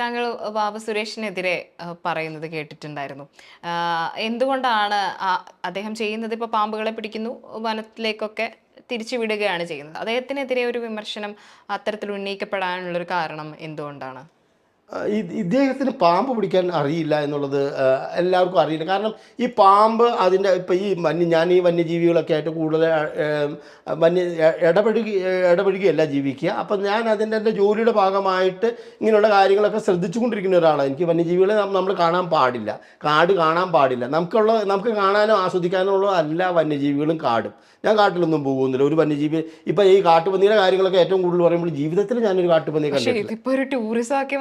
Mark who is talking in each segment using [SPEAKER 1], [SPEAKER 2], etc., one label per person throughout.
[SPEAKER 1] താങ്കൾ വാവ സുരേഷിനെതിരെ പറയുന്നത് കേട്ടിട്ടുണ്ടായിരുന്നു. എന്തുകൊണ്ടാണ് അദ്ദേഹം ചെയ്യുന്നത് ഇപ്പോൾ പാമ്പുകളെ പിടിക്കുന്നു വനത്തിലേക്കൊക്കെ തിരിച്ചു വിടുകയാണ് ചെയ്യുന്നത്. അദ്ദേഹത്തിനെതിരെ ഒരു വിമർശനം അത്തരത്തിൽ ഉന്നയിക്കപ്പെടാനുള്ളൊരു കാരണം എന്തുകൊണ്ടാണ്?
[SPEAKER 2] ഇദ്ദേഹത്തിന് പാമ്പ് പിടിക്കാൻ അറിയില്ല എന്നുള്ളത് എല്ലാവർക്കും അറിയില്ല. കാരണം ഈ പാമ്പ് അതിന്റെ ഇപ്പം ഈ വന്യ ഞാൻ ഈ വന്യജീവികളൊക്കെ ആയിട്ട് കൂടുതൽ വന്യ ഇടപെടുക ഇടപെടുകയല്ല ജീവിക്കുക. അപ്പം ഞാൻ അതിന്റെ എന്റെ ജോലിയുടെ ഭാഗമായിട്ട് ഇങ്ങനെയുള്ള കാര്യങ്ങളൊക്കെ ശ്രദ്ധിച്ചുകൊണ്ടിരിക്കുന്ന ഒരാളാണ്. എനിക്ക് വന്യജീവികളെ നമ്മൾ കാണാൻ പാടില്ല. കാട് കാണാൻ പാടില്ല. നമുക്കുള്ള നമുക്ക് കാണാനോ ആസ്വദിക്കാനോ ഉള്ള അല്ല വന്യജീവികളും കാടും. ഞാൻ കാട്ടിലൊന്നും പോകുന്നില്ല. ഒരു വന്യജീവി ഇപ്പം ഈ കാട്ടുപന്നിയുടെ കാര്യങ്ങളൊക്കെ ഏറ്റവും കൂടുതൽ പറയുമ്പോൾ ജീവിതത്തിൽ ഞാനൊരു കാട്ടുപന്നിയെ കണ്ടിട്ടില്ല.
[SPEAKER 1] ഇതിപ്പോ ഒരു ടൂറിസം ആക്കി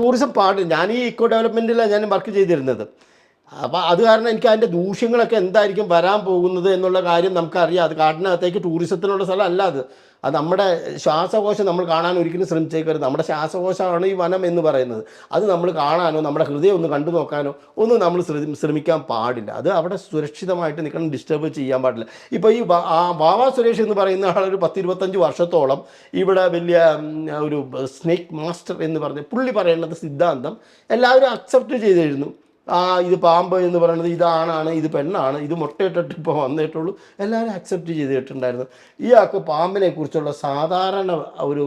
[SPEAKER 2] ടൂറിസം പാട്. ഞാൻ ഈ ഇക്കോ ഡെവലപ്മെന്റിലാണ് ഞാൻ വർക്ക് ചെയ്തിരുന്നത്. അപ്പോൾ അത് കാരണം എനിക്ക് അതിന്റെ ദൂഷ്യങ്ങളൊക്കെ എന്തായിരിക്കും വരാൻ പോകുന്നത് എന്നുള്ള കാര്യം നമുക്കറിയാം. അത് കാട്ടിനകത്തേക്ക് ടൂറിസത്തിനുള്ള സ്ഥലം അല്ല അത്. അത് നമ്മുടെ ശ്വാസകോശം നമ്മൾ കാണാൻ ഒരിക്കലും ശ്രമിച്ചേക്കരുത്. നമ്മുടെ ശ്വാസകോശമാണ് ഈ വനം എന്ന് പറയുന്നത്. അത് നമ്മൾ കാണാനോ നമ്മുടെ ഹൃദയം ഒന്ന് കണ്ടു നോക്കാനോ ഒന്നും നമ്മൾ ശ്രമിക്കാൻ പാടില്ല. അത് അവിടെ സുരക്ഷിതമായിട്ട് നിൽക്കണം ഡിസ്റ്റർബ് ചെയ്യാൻ പാടില്ല. ഇപ്പോൾ ഈ ആ വാവാ സുരേഷ് എന്ന് പറയുന്ന ആൾ ഒരു പത്തിരുപത്തഞ്ച് വർഷത്തോളം ഇവിടെ വലിയ ഒരു സ്നേക്ക് മാസ്റ്റർ എന്ന് പറഞ്ഞ് പുള്ളി പറയുന്നത് സിദ്ധാന്തം എല്ലാവരും അക്സെപ്റ്റ് ചെയ്തിരുന്നു. ആ ഇത് പാമ്പ് എന്ന് പറയുന്നത് ഇതാണാണ് ഇത് പെണ്ണാണ് ഇത് മുട്ടയിട്ടിട്ട് ഇപ്പോൾ വന്നിട്ടുള്ളൂ. എല്ലാവരും അക്സെപ്റ്റ് ചെയ്തിട്ടുണ്ടായിരുന്നു. ഇയാൾക്ക് പാമ്പിനെ കുറിച്ചുള്ള സാധാരണ ഒരു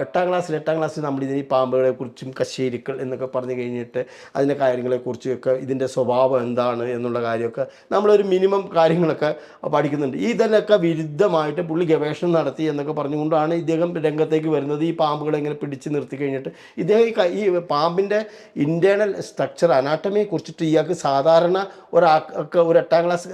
[SPEAKER 2] എട്ടാം ക്ലാസ്സിൽ എട്ടാം ക്ലാസ്സിൽ നമ്മൾ ഇതിന് ഈ പാമ്പുകളെ കുറിച്ചും കശേരിക്കൾ എന്നൊക്കെ പറഞ്ഞു കഴിഞ്ഞിട്ട് അതിന്റെ കാര്യങ്ങളെക്കുറിച്ചൊക്കെ ഇതിന്റെ സ്വഭാവം എന്താണ് എന്നുള്ള കാര്യമൊക്കെ നമ്മളൊരു മിനിമം കാര്യങ്ങളൊക്കെ പഠിക്കുന്നുണ്ട്. ഇതിനൊക്കെ വിരുദ്ധമായിട്ട് പുള്ളി ഗവേഷണം നടത്തി എന്നൊക്കെ പറഞ്ഞുകൊണ്ടാണ് ഇദ്ദേഹം രംഗത്തേക്ക് വരുന്നത്. ഈ പാമ്പുകളെ ഇങ്ങനെ പിടിച്ച് നിർത്തി കഴിഞ്ഞിട്ട് ഇദ്ദേഹം ഈ പാമ്പിന്റെ ഇന്റേർണൽ സ്ട്രക്ചർ അനാട്ടമിയെ കുറിച്ചിട്ട് ഇയാൾക്ക് സാധാരണ ഒരാൾക്ക് ഒരു എട്ടാം ക്ലാസ്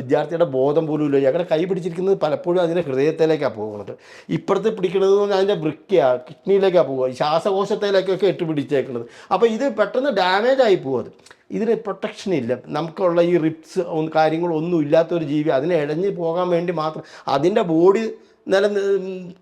[SPEAKER 2] വിദ്യാർത്ഥിയുടെ ബോധം പോലും ഇല്ല. ഇയാളുടെ കൈ പിടിച്ചിരിക്കുന്നത് പലപ്പോഴും അതിന്റെ ഹൃദയത്തിലേക്കാണ് പോകുന്നത്. ഇപ്പുറത്ത് പിടിക്കുന്നത് അതിന്റെ വൃക്കയാണ് കിഡ്നിയിലേക്കാണ് പോവുക. ശ്വാസകോശത്തിലേക്കൊക്കെ ഇട്ട് പിടിച്ചേക്കുന്നത് അപ്പോൾ ഇത് പെട്ടെന്ന് ഡാമേജ് ആയി പോകും ഇതിന് പ്രൊട്ടക്ഷൻ ഇല്ല. നമുക്കുള്ള ഈ റിപ്സ് കാര്യങ്ങളൊന്നും ഇല്ലാത്തൊരു ജീവി അതിനെ ഇഴഞ്ഞ് പോകാൻ വേണ്ടി മാത്രം അതിന്റെ ബോഡി നില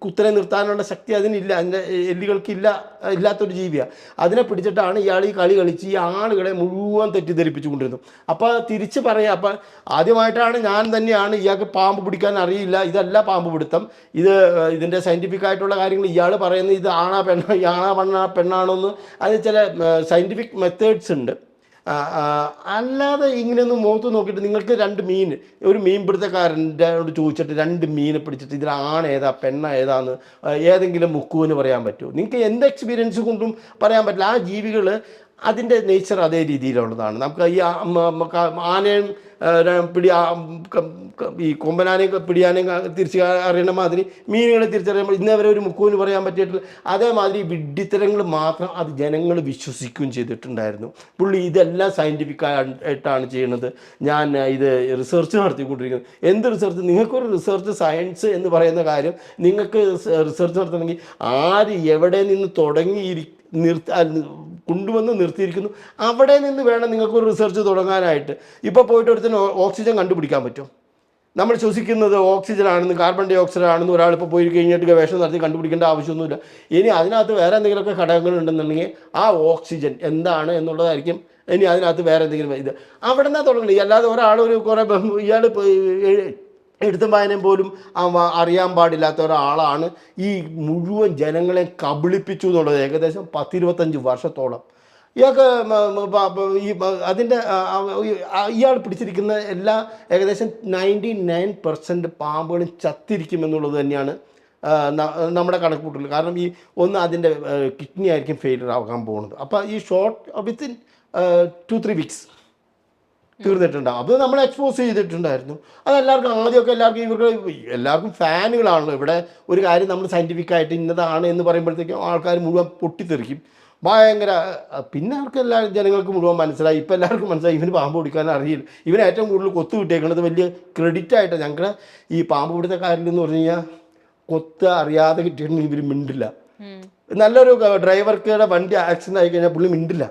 [SPEAKER 2] കുത്തനെ നിർത്താനുള്ള ശക്തി അതിനില്ല അതിന്റെ എല്ലുകൾക്കില്ല ഇല്ലാത്തൊരു ജീവിയാണ് അതിനെ പിടിച്ചിട്ടാണ് ഇയാൾ ഈ കളി കളിച്ച് ഈ ആളുകളെ മുഴുവൻ തെറ്റിദ്ധരിപ്പിച്ചുകൊണ്ടിരുന്നത്. അപ്പോൾ തിരിച്ച് പറയാം. അപ്പം ആദ്യമായിട്ടാണ് ഞാൻ തന്നെയാണ് ഇയാൾക്ക് പാമ്പ് പിടിക്കാൻ അറിയില്ല. ഇതല്ല പാമ്പ് പിടുത്തം. ഇത് ഇതിന്റെ സയന്റിഫിക് ആയിട്ടുള്ള കാര്യങ്ങൾ ഇയാൾ പറയുന്നത് ഇത് ആണാ പെണ്ണ ആണാ പെണ്ണാണോ എന്ന് അതിന് ചില സയന്റിഫിക് മെത്തേഡ്സ് ഉണ്ട്. അല്ലാതെ ഇങ്ങനെയൊന്നും മുഖത്ത് നോക്കിയിട്ട് നിങ്ങൾക്ക് രണ്ട് മീൻ ഒരു മീൻ പിടുത്തക്കാരന്റെ ചോദിച്ചിട്ട് രണ്ട് മീനെ പിടിച്ചിട്ട് ഇതിൽ ആണ് ഏതാ പെണ്ണ ഏതാന്ന് ഏതെങ്കിലും മുക്കുവെന്ന് പറയാൻ പറ്റുമോ? നിങ്ങൾക്ക് എന്ത് എക്സ്പീരിയൻസ് കൊണ്ടും പറയാൻ പറ്റില്ല. ആ ജീവികൾ അതിന്റെ നേച്ചർ അതേ രീതിയിലുള്ളതാണ്. നമുക്ക് ഈ ആനയും പിടി ഈ കൊമ്പനാനെയും ക- പിടിയാനെയും ക- തിരിച്ച് അറിയണ മാതിരി മീനുകളെ തിരിച്ചറിയുമ്പോൾ ഇന്നേ വരെ ഒരു മുക്കുവിന് പറയാൻ പറ്റിയിട്ടില്ല. അതേമാതിരി വിഡ്ഢിത്തരങ്ങൾ മാത്രം അത് ജനങ്ങൾ വിശ്വസിക്കുകയും ചെയ്തിട്ടുണ്ടായിരുന്നു. പുള്ളി ഇതെല്ലാം സയന്റിഫിക് ആയിട്ടാണ് ചെയ്യുന്നത്. ഞാൻ ഇത് റിസർച്ച് നടത്തിക്കൊണ്ടിരിക്കുന്നത് എന്ത് റിസർച്ച് നിങ്ങൾക്കൊരു റിസർച്ച് സയൻസ് എന്ന് പറയുന്ന കാര്യം നിങ്ങൾക്ക് റിസർച്ച് നടത്തണമെങ്കിൽ ആര് എവിടെ നിന്ന് തുടങ്ങിയിരിക്കും നിർത്ത കൊണ്ടുവന്ന് നിർത്തിയിരിക്കുന്നു. അവിടെ നിന്ന് വേണം നിങ്ങൾക്ക് ഒരു റിസർച്ച് തുടങ്ങാനായിട്ട്. ഇപ്പോൾ പോയിട്ട് ഒരുത്തിന് ഓക്സിജൻ കണ്ടുപിടിക്കാൻ പറ്റും. നമ്മൾ ശ്വസിക്കുന്നത് ഓക്സിജൻ ആണെന്ന് കാർബൺ ഡൈ ഓക്സൈഡ് ആണെന്ന് ഒരാൾ ഇപ്പോൾ പോയി കഴിഞ്ഞിട്ട് ഗവേഷണം നടത്തി കണ്ടുപിടിക്കേണ്ട ആവശ്യമൊന്നുമില്ല. ഇനി അതിനകത്ത് വേറെ എന്തെങ്കിലുമൊക്കെ ഘടകങ്ങൾ ഉണ്ടെന്നുണ്ടെങ്കിൽ ആ ഓക്സിജൻ എന്താണ് എന്നുള്ളതായിരിക്കും. ഇനി അതിനകത്ത് വേറെ എന്തെങ്കിലും ഇത്. അവിടെ നിന്നാണ് തുടങ്ങുന്നത് അല്ലാതെ ഒരാൾ ഒരു കുറേ ഇയാൾ എഴുത്തും വായനയും പോലും അറിയാൻ പാടില്ലാത്ത ഒരാളാണ് ഈ മുഴുവൻ ജനങ്ങളെ കബളിപ്പിച്ചു എന്നുള്ളത് ഏകദേശം പത്തിരുപത്തഞ്ച് വർഷത്തോളം. ഇയാൾക്ക് ഈ അതിന്റെ ഇയാൾ പിടിച്ചിരിക്കുന്ന എല്ലാ ഏകദേശം നയന്റി നയൻ പെർസെന്റ് പാമ്പുകളും ചത്തിരിക്കുമെന്നുള്ളത് തന്നെയാണ് നമ്മുടെ കണക്ക് കാരണം ഈ ഒന്ന് അതിന്റെ കിഡ്നി ആയിരിക്കും ഫെയിലിയർ ആകാൻ പോകുന്നത്. അപ്പോൾ ഈ short within two three weeks തീർന്നിട്ടുണ്ടാവും അത് നമ്മൾ എക്സ്പോസ് ചെയ്തിട്ടുണ്ടായിരുന്നു. അത് എല്ലാവർക്കും ആദ്യമൊക്കെ എല്ലാവർക്കും ഇവർക്ക് എല്ലാവർക്കും ഫാനുകളാണല്ലോ. ഇവിടെ ഒരു കാര്യം നമ്മൾ സയന്റിഫിക് ആയിട്ട് ഇന്നതാണ് എന്ന് പറയുമ്പോഴത്തേക്കും ആൾക്കാർ മുഴുവൻ പൊട്ടിത്തെറിക്കും. ഭയങ്കര പിന്നെ അവർക്ക് എല്ലാ ജനങ്ങൾക്ക് മുഴുവൻ മനസ്സിലായി. ഇപ്പം എല്ലാവർക്കും മനസ്സിലായി. ഇവന് പാമ്പ് പിടിക്കാൻ അറിയില്ല. ഇവന് ഏറ്റവും കൂടുതൽ കൊത്തു കിട്ടിയേക്കുന്നത് വലിയ ക്രെഡിറ്റ് ആയിട്ട് ഞങ്ങളുടെ ഈ പാമ്പ് പിടുത്തക്കാരിൽ എന്ന് പറഞ്ഞു കഴിഞ്ഞാൽ കൊത്ത് അറിയാതെ കിട്ടിയിട്ടുണ്ടെങ്കിൽ ഇവർ മിണ്ടില്ല. നല്ലൊരു ഡ്രൈവർക്ക് വണ്ടി ആക്സിഡന്റ് ആയി കഴിഞ്ഞാൽ പുള്ളി മിണ്ടില്ല.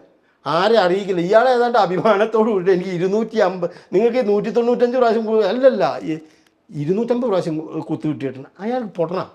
[SPEAKER 2] ആരെ അറിയിക്കില്ല. ഇയാളെ ഏതാണ്ട് അഭിമാനത്തോടു കൂടി എനിക്ക് ഇരുന്നൂറ്റി അമ്പത് നിങ്ങൾക്ക് നൂറ്റി തൊണ്ണൂറ്റഞ്ച് പ്രാവശ്യം അല്ലല്ല ഇരുന്നൂറ്റമ്പത് പ്രാവശ്യം കുത്തു കിട്ടിയിട്ടുണ്ട്. അയാൾ പൊട്ടണം.